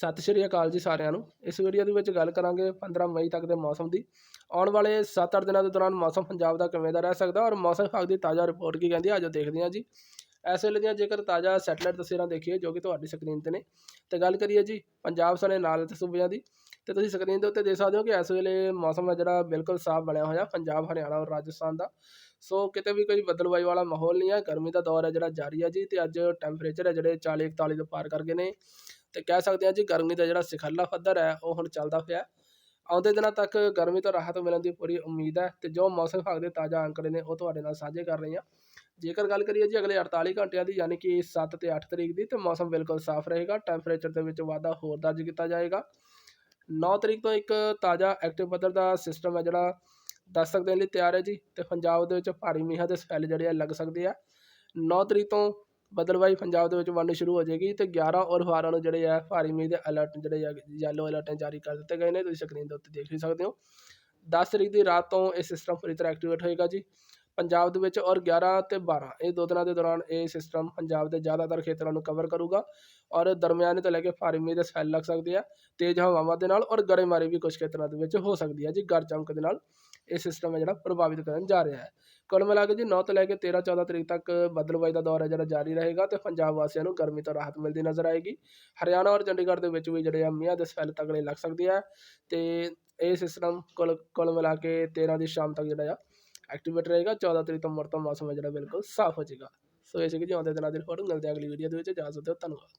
ਸਤਿ ਸ਼੍ਰੀ ਅਕਾਲ ਜੀ ਸਾਰਿਆਂ ਨੂੰ। ਇਸ ਵੀਡੀਓ ਦੇ ਵਿੱਚ ਗੱਲ ਕਰਾਂਗੇ 15 ਮਈ ਤੱਕ ਦੇ ਮੌਸਮ ਦੀ। ਆਉਣ ਵਾਲੇ 7-8 ਦਿਨਾਂ ਦੇ ਦੌਰਾਨ ਮੌਸਮ ਪੰਜਾਬ ਦਾ ਕਿਵੇਂ ਦਾ ਰਹਿ ਸਕਦਾ ਔਰ ਮੌਸਮ ਵਿਭਾਗ ਦੀ ਤਾਜ਼ਾ ਰਿਪੋਰਟ ਕੀ ਕਹਿੰਦੀ ਹੈ ਆਜੋ ਦੇਖਦੇ ਹਾਂ ਜੀ। ਇਸ ਵੇਲੇ ਦੀਆਂ ਜੇਕਰ ਤਾਜ਼ਾ ਸੈਟੇਲਾਈਟ ਤਸਵੀਰਾਂ ਦੇਖੀਏ, ਜੋ ਕਿ ਤੁਹਾਡੀ ਸਕਰੀਨ ਤੇ ਨੇ, ਤੇ ਗੱਲ ਕਰੀਏ ਜੀ ਪੰਜਾਬ ਸਣੇ ਨਾਲ ਤੇ ਸੂਬਿਆਂ ਦੀ, ਤੇ ਤੁਸੀਂ ਸਕਰੀਨ ਦੇ ਉੱਤੇ ਦੇਖ ਸਕਦੇ ਹੋ ਕਿ ਇਸ ਵੇਲੇ ਮੌਸਮ ਹੈ ਜਿਹੜਾ ਬਿਲਕੁਲ ਸਾਫ਼ ਬਣਿਆ ਹੋਇਆ ਪੰਜਾਬ, ਹਰਿਆਣਾ ਔਰ ਰਾਜਸਥਾਨ ਦਾ। ਸੋ ਕਿਤੇ ਵੀ ਕੋਈ ਬਦਲਵਾਈ ਵਾਲਾ ਮਾਹੌਲ ਨਹੀਂ ਹੈ, ਗਰਮੀ ਦਾ ਦੌਰ ਹੈ ਜਿਹੜਾ ਜਾਰੀ ਹੈ ਜੀ, ਤੇ ਅੱਜ ਟੈਂਪਰੇਚਰ ਹੈ ਜਿਹੜੇ 40 41 ਤੋਂ ਪਾਰ ਕਰ ਗਏ ਨੇ। ਤੇ ਕਹਿ ਸਕਦੇ ਹਾਂ ਜੀ ਗਰਮੀ ਦਾ ਜਿਹੜਾ ਸਿਖਰਲਾ ਪੱਧਰ ਹੈ, ਉਹ ਹੁਣ ਚੱਲਦਾ ਹੋਇਆ ਆਉਂਦੇ ਦਿਨਾਂ ਤੱਕ ਗਰਮੀ ਤੋਂ ਰਾਹਤ ਮਿਲਣ ਦੀ ਪੂਰੀ ਉਮੀਦ ਹੈ ਤੇ ਜੋ ਮੌਸਮ ਵਿਭਾਗ ਦੇ ਤਾਜ਼ਾ ਅੰਕੜੇ ਨੇ, ਉਹ ਤੁਹਾਡੇ ਨਾਲ ਸਾਂਝੇ ਕਰ ਰਹੇ ਹਾਂ ਜੇਕਰ ਗੱਲ ਕਰੀਏ ਜੀ ਅਗਲੇ 48 ਘੰਟਿਆਂ ਦੀ, ਯਾਨੀ ਕਿ 7 ਤੇ 8 ਤਰੀਕ ਦੀ, ਤੇ ਮੌਸਮ ਬਿਲਕੁਲ ਸਾਫ਼ ਰਹੇਗਾ। ਟੈਂਪਰੇਚਰ ਦੇ ਵਿੱਚ ਵਾਧਾ ਹੋਰ ਦਰਜ ਕੀਤਾ ਜਾਏਗਾ। 9 ਤਰੀਕ ਤੋਂ ਇੱਕ ਤਾਜ਼ਾ ਐਕਟਿਵ ਪੱਧਰ ਦਾ ਸਿਸਟਮ ਹੈ ਜਿਹੜਾ ਦਸਤਕ ਦੇਣ ਲਈ ਤਿਆਰ ਹੈ ਜੀ, ਤੇ ਪੰਜਾਬ ਦੇ ਵਿੱਚ ਭਾਰੀ ਮੀਂਹਾਂ ਦੇ ਸਪੈਲ ਜਿਹੜੇ ਆ ਲੱਗ ਸਕਦੇ ਆ। 9 ਤਰੀਕ ਤੋਂ ਬਦਲਵਾਈ ਪੰਜਾਬ ਦੇ ਵਿੱਚ ਵੰਡ ਸ਼ੁਰੂ ਹੋ ਜਾਏਗੀ ਤੇ 11 ਔਰ 12 ਨੂੰ ਜਿਹੜੇ ਆ ਭਾਰੀ ਮੀਂਹ ਦੇ ਅਲਰਟ ਜਿਹੜੇ ਆ ਯੈਲੋ ਅਲਰਟ ਜਾਰੀ ਕਰ ਦਿੱਤੇ ਗਏ ਨੇ, ਤੁਸੀਂ ਸਕਰੀਨ ਦੇ ਉੱਤੇ ਦੇਖ ਵੀ ਸਕਦੇ ਹੋ। 10 ਤਰੀਕ ਦੀ ਰਾਤ ਤੋਂ ਇਹ ਸਿਸਟਮ ਪੂਰੀ ਤਰ੍ਹਾਂ ਐਕਟੀਵੇਟ ਹੋਏਗਾ ਜੀ। ਪੰਜਾਬ ਦੇ ਵਿੱਚ ਔਰ 11 ਤੇ 12 ਇਹ ਦੋ ਦਿਨਾਂ ਦੇ ਦੌਰਾਨ ਇਹ ਸਿਸਟਮ ਪੰਜਾਬ ਦੇ ਜ਼ਿਆਦਾਤਰ ਖੇਤਰਾਂ ਨੂੰ ਕਵਰ ਕਰੂਗਾ ਔਰ ਦਰਮਿਆਨੇ ਤੋਂ ਲੈ ਕੇ ਭਾਰੀ ਮੀਂਹ ਦੇ ਸੈੱਲ ਲੱਗ ਸਕਦੇ ਆ, ਤੇਜ਼ ਹਵਾਵਾਂ ਦੇ ਨਾਲ ਔਰ ਗੜੇਮਾਰੀ ਵੀ ਕੁਝ ਖੇਤਰਾਂ ਦੇ ਵਿੱਚ ਹੋ ਸਕਦੀ ਹੈ ਜੀ, ਗਰ ਚਮਕ ਦੇ ਨਾਲ ਇਹ ਸਿਸਟਮ ਹੈ ਜਿਹੜਾ ਪ੍ਰਭਾਵਿਤ ਕਰਨ ਜਾ ਰਿਹਾ ਹੈ। ਕੁੱਲ ਮਿਲਾ ਕੇ ਜੀ 9 ਤੋਂ ਲੈ ਕੇ 13 14 ਤਰੀਕ ਤੱਕ ਬਦਲਵਾਈ ਦਾ ਦੌਰ ਹੈ ਜਿਹੜਾ ਜਾਰੀ ਰਹੇਗਾ ਤੇ ਪੰਜਾਬ ਵਾਸੀਆਂ ਨੂੰ ਗਰਮੀ ਤੋਂ ਰਾਹਤ ਮਿਲਦੀ ਨਜ਼ਰ ਆਏਗੀ। ਹਰਿਆਣਾ ਔਰ ਚੰਡੀਗੜ੍ਹ ਦੇ ਵਿੱਚ ਵੀ ਜਿਹੜੇ ਆ ਮੀਂਹਾਂ ਦੇ ਸਪੈਲ ਤਗੜੇ ਲੱਗ ਸਕਦੇ ਆ ਤੇ ਇਹ ਸਿਸਟਮ ਕੁੱਲ ਕੁੱਲ ਮਿਲਾ ਕੇ 13 ਦੀ ਸ਼ਾਮ ਤੱਕ ਜਿਹੜਾ ਆ ਐਕਟੀਵੇਟ ਰਹੇਗਾ। 14 ਤਰੀਕ ਤੋਂ ਮੁੜ ਤੋਂ ਮੌਸਮ ਹੈ ਜਿਹੜਾ ਬਿਲਕੁਲ ਸਾਫ਼ ਹੋ ਜਾਏਗਾ। ਸੋ ਇਹ ਸੀ ਜੀ ਆਉਂਦੇ ਦਿਨਾਂ ਦੀ ਰਿਪੋਰਟ ਮਿਲਦੇ ਆ ਅਗਲੀ ਵੀਡੀਓ ਦੇ ਵਿੱਚ। ਜਾਣ ਸਕਦੇ ਹੋ ਧੰਨਵਾਦ।